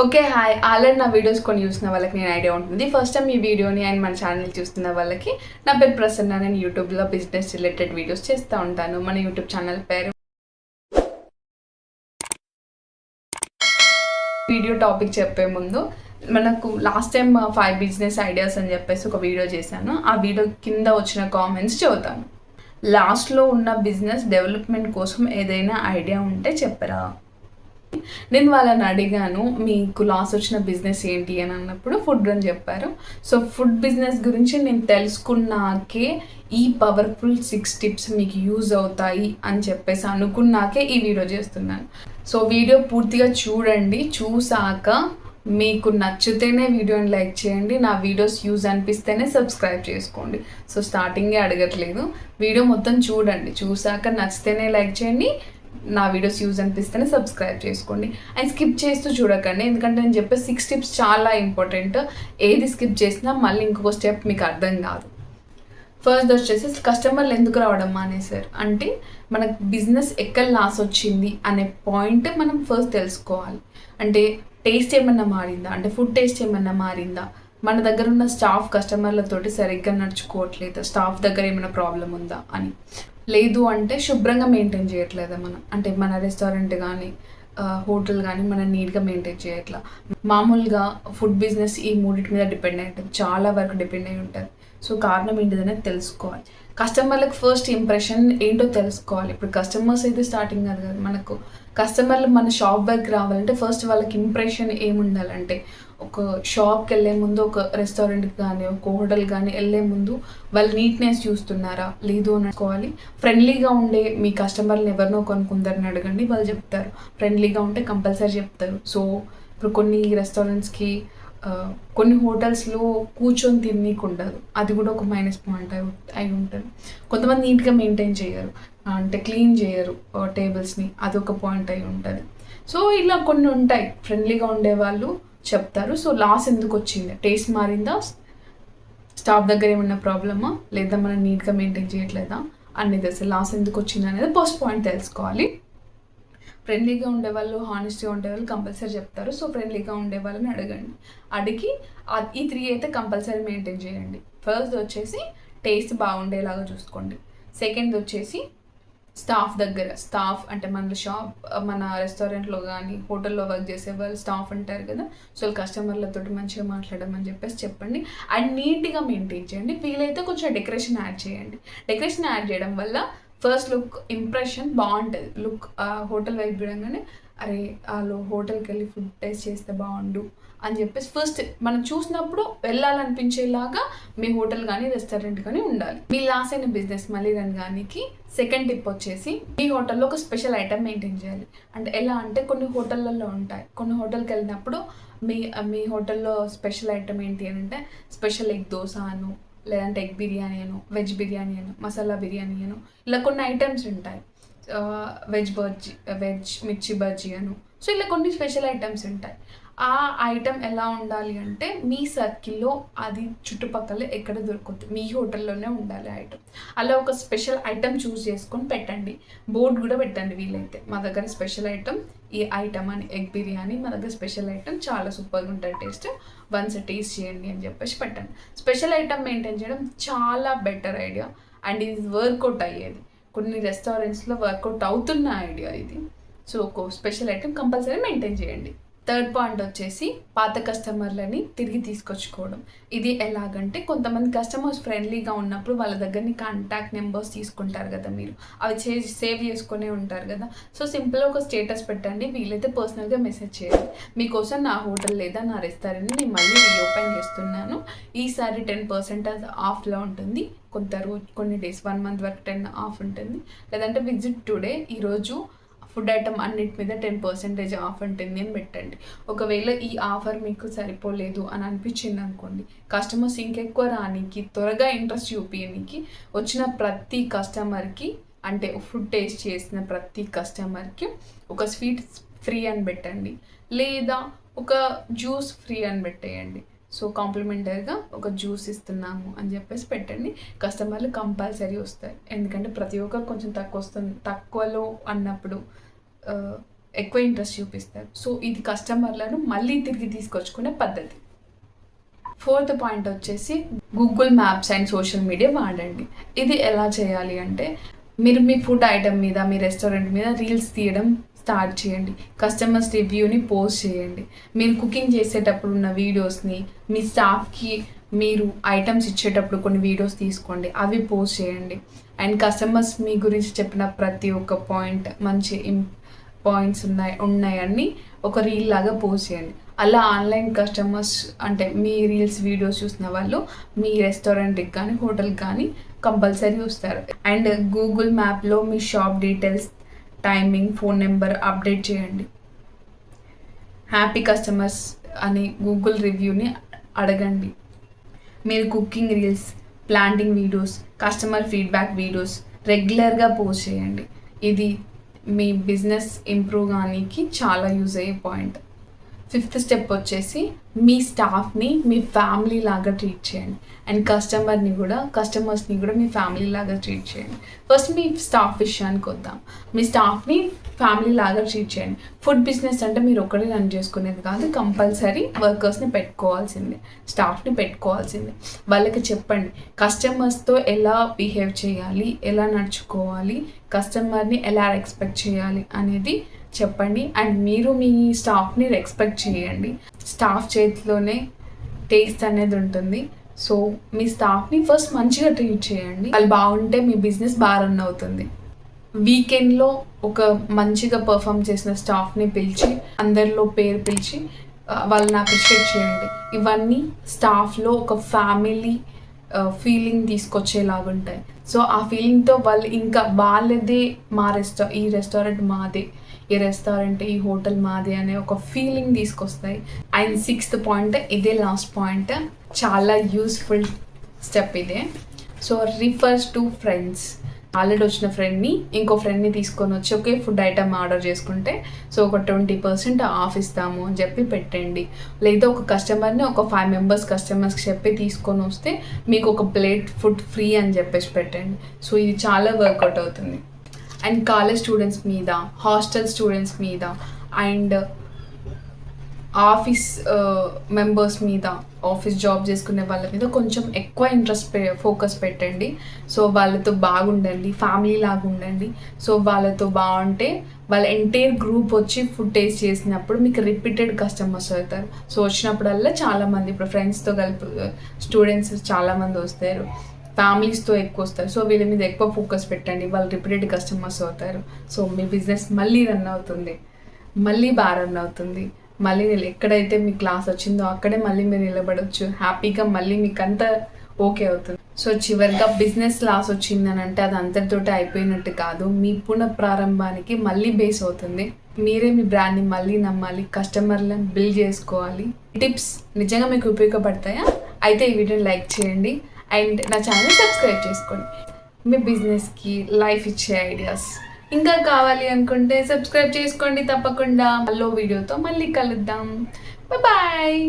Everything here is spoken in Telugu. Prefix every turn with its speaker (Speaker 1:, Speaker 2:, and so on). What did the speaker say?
Speaker 1: Okay hi. ఆల్రెడీ నా వీడియోస్ కొన్ని చూసిన వాళ్ళకి నేను ఐడియా ఉంటుంది. ఫస్ట్ టైం ఈ వీడియోని అండ్ మన ఛానల్ చూస్తున్న వాళ్ళకి నా పేరు ప్రసన్న. నేను యూట్యూబ్లో బిజినెస్ రిలేటెడ్ వీడియోస్ చేస్తూ ఉంటాను. మన యూట్యూబ్ ఛానల్ పేరు వీడియో టాపిక్ చెప్పే ముందు మనకు last time five business ideas అని చెప్పేసి ఒక వీడియో చేశాను. ఆ వీడియో కింద వచ్చిన కామెంట్స్ చదువుతాను. లాస్ట్లో ఉన్న బిజినెస్ డెవలప్మెంట్ కోసం ఏదైనా ఐడియా ఉంటే చెప్పరా? నేను వాళ్ళని అడిగాను మీకు లాస్ వచ్చిన బిజినెస్ ఏంటి? అని అన్నప్పుడు ఫుడ్ అని చెప్పారు. సో ఫుడ్ బిజినెస్ గురించి నేను తెలుసుకున్నాకే ఈ పవర్ఫుల్ సిక్స్ టిప్స్ మీకు యూజ్ అవుతాయి అని చెప్పేసి అనుకున్నాకే ఈ వీడియో చేస్తున్నాను. సో వీడియో పూర్తిగా చూడండి. చూసాక మీకు నచ్చితేనే వీడియోని లైక్ చేయండి. నా వీడియోస్ యూజ్ అనిపిస్తేనే సబ్స్క్రైబ్ చేసుకోండి. సో స్టార్టింగే అడగట్లేదు. వీడియో మొత్తం చూడండి. చూసాక నచ్చితేనే లైక్ చేయండి. నా వీడియోస్ యూజ్ అనిపిస్తేనే సబ్స్క్రైబ్ చేసుకోండి. అండ్ స్కిప్ చేస్తూ చూడకండి. ఎందుకంటే నేను చెప్పే సిక్స్ స్టెప్స్ చాలా ఇంపార్టెంట్ ఏది స్కిప్ చేసినా మళ్ళీ ఇంకొక స్టెప్ మీకు అర్థం కాదు. ఫస్ట్ వచ్చేసి కస్టమర్లు ఎందుకు రావడం మానేశారు? అంటే మనకు బిజినెస్ ఎక్కడ లాస్ వచ్చింది అనే పాయింట్ మనం ఫస్ట్ తెలుసుకోవాలి. అంటే టేస్ట్ ఏమన్నా మారిందా? అంటే ఫుడ్ టేస్ట్ ఏమన్నా మారిందా? మన దగ్గర ఉన్న స్టాఫ్ కస్టమర్లతోటి సరిగ్గా నడుచుకోవట్లేదు? స్టాఫ్ దగ్గర ఏమైనా ప్రాబ్లం ఉందా అని. లేదు అంటే శుభ్రంగా మెయింటైన్ చేయట్లేదు మనం? అంటే మన రెస్టారెంట్ కానీ హోటల్ కానీ మనం నీట్గా మెయింటైన్ చేయట్లా? మామూలుగా ఫుడ్ బిజినెస్ ఈ మూడింటి మీద డిపెండ్ అయి ఉంటుంది. చాలా వరకు డిపెండ్ అయి ఉంటుంది. సో కారణం ఏంటిదనే తెలుసుకోవాలి. కస్టమర్లకు ఫస్ట్ ఇంప్రెషన్ ఏంటో తెలుసుకోవాలి. ఇప్పుడు కస్టమర్స్ అయితే స్టార్టింగ్ కాదు కదా. మనకు కస్టమర్లు మన షాప్ వరకు రావాలంటే ఫస్ట్ వాళ్ళకి ఇంప్రెషన్ ఏముండాలంటే ఒక షాప్కి వెళ్ళే ముందు ఒక రెస్టారెంట్కి కానీ ఒక హోటల్ కానీ వెళ్ళే ముందు వాళ్ళు నీట్నెస్ చూస్తున్నారా? లేదు అని అనుకోవాలి. ఫ్రెండ్లీగా ఉండే మీ కస్టమర్ని ఎవరినో కొనుక్కుందరని అడగండి. వాళ్ళు చెప్తారు. ఫ్రెండ్లీగా ఉంటే కంపల్సరీ చెప్తారు. సో ఇప్పుడు కొన్ని రెస్టారెంట్స్కి కొన్ని హోటల్స్లో కూర్చొని తిననీకి ఉండదు అది కూడా ఒక మైనస్ పాయింట్ అయి అయి ఉంటుంది. కొంతమంది నీట్గా మెయింటైన్ చేయరు. అంటే క్లీన్ చేయరు టేబుల్స్ని అదొక పాయింట్ అయి ఉంటుంది. సో ఇలా కొన్ని ఉంటాయి. ఫ్రెండ్లీగా ఉండేవాళ్ళు చెప్తారు. సో లాస్ ఎందుకు వచ్చింది? టేస్ట్ మారిందా? స్టాఫ్ దగ్గర ఏమైనా ప్రాబ్లమా లేదా మనం నీట్గా మెయింటైన్ చేయట్లేదా? అనేది అసలు లాస్ ఎందుకు వచ్చింది అనేది ఫస్ట్ పాయింట్ తెలుసుకోవాలి. ఫ్రెండ్లీగా ఉండేవాళ్ళు హానెస్ట్గా ఉండేవాళ్ళు కంపల్సరీ చెప్తారు. సో ఫ్రెండ్లీగా ఉండే వాళ్ళని అడగండి. అడిగి ఈ త్రీ అయితే కంపల్సరీ మెయింటైన్ చేయండి. ఫస్ట్ వచ్చేసి టేస్ట్ బాగుండేలాగా చూసుకోండి. సెకండ్ వచ్చేసి స్టాఫ్ దగ్గర స్టాఫ్ అంటే మన షాప్ మన రెస్టారెంట్లో కానీ హోటల్లో వర్క్ చేసే వాళ్ళు స్టాఫ్ ఉంటారు కదా. సో కస్టమర్లతో మంచిగా మాట్లాడమని చెప్పేసి చెప్పండి. అండ్ నీట్గా మెయింటైన్ చేయండి. వీలైతే కొంచెం డెకరేషన్ యాడ్ చేయండి. డెకరేషన్ యాడ్ చేయడం వల్ల ఫస్ట్ లుక్ ఇంప్రెషన్ బాగుంటుంది. లుక్ హోటల్ వైపు చూడంగానే అరే వాళ్ళు హోటల్కి వెళ్ళి ఫుడ్ టేస్ట్ చేస్తే బాగుండు అని చెప్పేసి ఫస్ట్ మనం చూసినప్పుడు వెళ్ళాలనిపించేలాగా మీ హోటల్ కానీ రెస్టారెంట్ కానీ ఉండాలి. మీ లాస్ అయిన బిజినెస్ మళ్ళీ రంగానికి సెకండ్ టిప్ వచ్చేసి మీ హోటల్లో ఒక స్పెషల్ ఐటమ్ మెయింటైన్ చేయాలి. అంటే ఎలా అంటే కొన్ని హోటళ్ళల్లో ఉంటాయి. కొన్ని హోటల్కి వెళ్ళినప్పుడు మీ మీ హోటల్లో స్పెషల్ ఐటమ్ ఏంటి అని అంటే స్పెషల్ ఎగ్ దోశ అను లేదంటే ఎగ్ బిర్యానీ అను వెజ్ బిర్యానీ అను మసాలా బిర్యానీ అను ఇలా కొన్ని ఐటమ్స్ ఉంటాయి. వెజ్ బజ్జీ వెజ్ మిర్చి బజ్జీ అను. సో ఇలా కొన్ని స్పెషల్ ఐటమ్స్ ఉంటాయి. ఆ ఐటెం ఎలా ఉండాలి అంటే మీ సర్కిల్లో అది చుట్టుపక్కల ఎక్కడ దొరకదు మీ హోటల్లోనే ఉండాలి ఐటమ్ అలా ఒక స్పెషల్ ఐటమ్ చూస్ చేసుకొని పెట్టండి. బోర్డు కూడా పెట్టండి వీలైతే. మా దగ్గర స్పెషల్ ఐటమ్ ఈ ఐటమ్ అని ఎగ్ బిర్యానీ మా దగ్గర స్పెషల్ ఐటమ్ చాలా సూపర్గా ఉంటుంది టేస్ట్ వన్స్ టేస్ట్ చేయండి అని చెప్పేసి పెట్టండి. స్పెషల్ ఐటమ్ మెయింటైన్ చేయడం చాలా బెటర్ ఐడియా. అండ్ ఇది వర్కౌట్ అయ్యేది. కొన్ని రెస్టారెంట్స్లో వర్కౌట్ అవుతున్న ఐడియా ఇది. సో ఒక స్పెషల్ ఐటమ్ కంపల్సరీ మెయింటైన్ చేయండి. థర్డ్ పాయింట్ వచ్చేసి పాత కస్టమర్లని తిరిగి తీసుకొచ్చుకోవడం. ఇది ఎలాగంటే కొంతమంది కస్టమర్స్ ఫ్రెండ్లీగా ఉన్నప్పుడు వాళ్ళ దగ్గరని కాంటాక్ట్ నెంబర్స్ తీసుకుంటారు కదా మీరు. అవి చే సేవ్ చేసుకునే ఉంటారు కదా. సో సింపుల్గా ఒక స్టేటస్ పెట్టండి వీలైతే పర్సనల్గా మెసేజ్ చేయాలి మీకోసం నా హోటల్ లేదా నా రెస్టారెంట్ని నేను మళ్ళీ రీఓపెన్ చేస్తున్నాను. ఈసారి టెన్ పర్సెంట్ ఆఫ్లో ఉంటుంది. కొంత రోజు కొన్ని డేస్ వన్ మంత్ వరకు టెన్ ఆఫ్ ఉంటుంది. లేదంటే విజిట్ టుడే ఈరోజు ఫుడ్ ఐటమ్ అన్నిటి మీద టెన్ పర్సెంటేజ్ ఆఫ్ ఉంటుంది అని పెట్టండి. ఒకవేళ ఈ ఆఫర్ మీకు సరిపోలేదు అని అనిపించింది అనుకోండి కస్టమర్స్ ఇంకెక్కువ రానికి త్వరగా ఇంట్రెస్ట్ చూపించడానికి వచ్చిన ప్రతి కస్టమర్కి అంటే ఫుడ్ టేస్ట్ చేసిన ప్రతి కస్టమర్కి ఒక స్వీట్ ఫ్రీ అని పెట్టండి. లేదా ఒక జ్యూస్ ఫ్రీ అని పెట్టేయండి. సో కాంప్లిమెంటరీగా ఒక జ్యూస్ ఇస్తున్నాము అని చెప్పేసి పెట్టండి. కస్టమర్లు కంపల్సరీ వస్తాయి. ఎందుకంటే ప్రతి ఒక్కరు కొంచెం తక్కువ వస్తుంది తక్కువలో అన్నప్పుడు ఎక్కువ ఇంట్రెస్ట్ చూపిస్తారు. సో ఇది కస్టమర్లను మళ్ళీ తిరిగి తీసుకొచ్చుకునే పద్ధతి. ఫోర్త్ పాయింట్ వచ్చేసి Google maps and social media వాడండి. ఇది ఎలా చేయాలి అంటే మీరు మీ ఫుడ్ ఐటమ్ మీద మీ రెస్టారెంట్ మీద రీల్స్ తీయడం స్టార్ట్ చేయండి. కస్టమర్స్ రివ్యూని పోస్ట్ చేయండి. మీరు కుకింగ్ చేసేటప్పుడు ఉన్న వీడియోస్ని మీ స్టాఫ్కి మీరు ఐటమ్స్ ఇచ్చేటప్పుడు కొన్ని వీడియోస్ తీసుకోండి. అవి పోస్ట్ చేయండి. అండ్ కస్టమర్స్ మీ గురించి చెప్పిన ప్రతి ఒక్క పాయింట్ మంచి పాయింట్స్ ఉన్నాయి ఉన్నాయని ఒక రీల్ లాగా పోస్ట్ చేయండి. అలా ఆన్లైన్ కస్టమర్స్ అంటే మీ రీల్స్ వీడియోస్ చూసిన వాళ్ళు మీ రెస్టారెంట్కి కానీ హోటల్కి కానీ కంపల్సరీ వస్తారు అండ్ గూగుల్ మ్యాప్లో మీ shop details timing phone number update చేయండి. హ్యాపీ కస్టమర్స్ అని గూగుల్ రివ్యూని అడగండి. మీరు cooking reels planting videos customer feedback videos రెగ్యులర్గా పోస్ట్ చేయండి. ఇది మీ బిజినెస్ ఇంప్రూవ్ కానీకి చాలా యూజ్ అయ్యే పాయింట్ ఫిఫ్త్ స్టెప్ వచ్చేసి మీ స్టాఫ్ని మీ ఫ్యామిలీ లాగా ట్రీట్ చేయండి. అండ్ కస్టమర్ని కూడా కస్టమర్స్ని కూడా మీ ఫ్యామిలీ లాగా ట్రీట్ చేయండి. ఫస్ట్ మీ స్టాఫ్ విషయానికి వద్దాం. మీ స్టాఫ్ని ఫ్యామిలీ లాగా ట్రీట్ చేయండి. ఫుడ్ బిజినెస్ అంటే మీరు ఒకటే రన్ చేసుకునేది కాదు కంపల్సరీ వర్కర్స్ని పెట్టుకోవాల్సిందే. స్టాఫ్ని పెట్టుకోవాల్సిందే. వాళ్ళకి చెప్పండి కస్టమర్స్తో ఎలా బిహేవ్ చేయాలి ఎలా నడుచుకోవాలి కస్టమర్ని ఎలా ఎక్స్పెక్ట్ చేయాలి అనేది చెప్పండి. అండ్ మీరు మీ స్టాఫ్ని రెస్పెక్ట్ చేయండి. స్టాఫ్ చేతిలోనే టేస్ట్ అనేది ఉంటుంది. సో మీ స్టాఫ్ని ఫస్ట్ మంచిగా ట్రీట్ చేయండి. వాళ్ళు బాగుంటే మీ బిజినెస్ బాగా రన్ అవుతుంది. వీకెండ్లో ఒక మంచిగా పర్ఫామ్ చేసిన స్టాఫ్ని పిలిచి అందరిలో పేరు పిలిచి వాళ్ళని అప్రిషియేట్ చేయండి. ఇవన్నీ స్టాఫ్లో ఒక ఫ్యామిలీ ఫీలింగ్ తీసుకొచ్చేలాగా ఉంటాయి. సో ఆ ఫీలింగ్తో వాళ్ళు ఇంకా వాళ్ళదే మా రెస్టా ఈ రెస్టారెంట్ మాదే ఈ రెస్టారెంట్ ఈ హోటల్ మాదే అనే ఒక ఫీలింగ్ తీసుకొస్తాయి. అండ్ సిక్స్త్ పాయింట్ ఇదే లాస్ట్ పాయింట్. చాలా యూస్ఫుల్ స్టెప్ ఇదే. So refers to friends already వచ్చిన ఫ్రెండ్ని ఇంకో ఫ్రెండ్ని తీసుకొని వచ్చి ఒకే ఫుడ్ ఐటమ్ ఆర్డర్ చేసుకుంటే సో ఒక ట్వంటీ పర్సెంట్ ఆఫ్ ఇస్తాము అని చెప్పి పెట్టండి. లేదా ఒక కస్టమర్ని ఒక ఫైవ్ మెంబర్స్ కస్టమర్స్కి చెప్పి తీసుకొని వస్తే మీకు ఒక ప్లేట్ ఫుడ్ ఫ్రీ అని చెప్పేసి పెట్టండి. సో ఇది చాలా వర్కౌట్ అవుతుంది. అండ్ కాలేజ్ స్టూడెంట్స్ మీద హాస్టల్ స్టూడెంట్స్ మీద అండ్ ఆఫీస్ మెంబర్స్ మీద ఆఫీస్ జాబ్ చేసుకునే వాళ్ళ మీద కొంచెం ఎక్కువ ఇంట్రెస్ట్ పె ఫోకస్ పెట్టండి. సో వాళ్ళతో బాగుండండి ఫ్యామిలీ లాగా ఉండండి సో వాళ్ళతో బాగుంటే వాళ్ళ ఎంటైర్ గ్రూప్ వచ్చి ఫుడ్ టేస్ట్ చేసినప్పుడు మీకు రిపీటెడ్ కస్టమర్స్ అవుతారు. సో వచ్చినప్పుడల్లా చాలామంది ఇప్పుడు ఫ్రెండ్స్తో కలిపి స్టూడెంట్స్ చాలామంది వస్తారు. ఫ్యామిలీస్తో ఎక్కువ వస్తారు. సో వీళ్ళ మీద ఎక్కువ ఫోకస్ పెట్టండి. వాళ్ళు రిపీటెడ్ కస్టమర్స్ అవుతారు. సో మీ బిజినెస్ మళ్ళీ రన్ అవుతుంది. మళ్ళీ బాగా రన్ అవుతుంది. మళ్ళీ ఎక్కడైతే మీ క్లాస్ వచ్చిందో అక్కడే మళ్ళీ మీరు నిలబడవచ్చు హ్యాపీగా మళ్ళీ మీకు అంతా ఓకే అవుతుంది. సో చివరిగా బిజినెస్ లాస్ వచ్చిందని అంటే అది అంతటితోటి అయిపోయినట్టు కాదు. మీ పునః ప్రారంభానికి మళ్ళీ బేస్ అవుతుంది. మీరే మీ బ్రాండ్ని మళ్ళీ నమ్మాలి కస్టమర్లను బిల్డ్ చేసుకోవాలి. టిప్స్ నిజంగా మీకు ఉపయోగపడతాయా? అయితే ఈ వీడియోని లైక్ చేయండి అండ్ నా ఛానల్ సబ్స్క్రైబ్ చేసుకోండి. మీ బిజినెస్కి లైఫ్ ఇచ్చే ఐడియాస్. ఇంకా కావాలి అనుకుంటే సబ్స్క్రైబ్ చేసుకోండి తప్పకుండా. మళ్ళీ వీడియోతో మళ్ళీ కలుద్దాం. బాయ్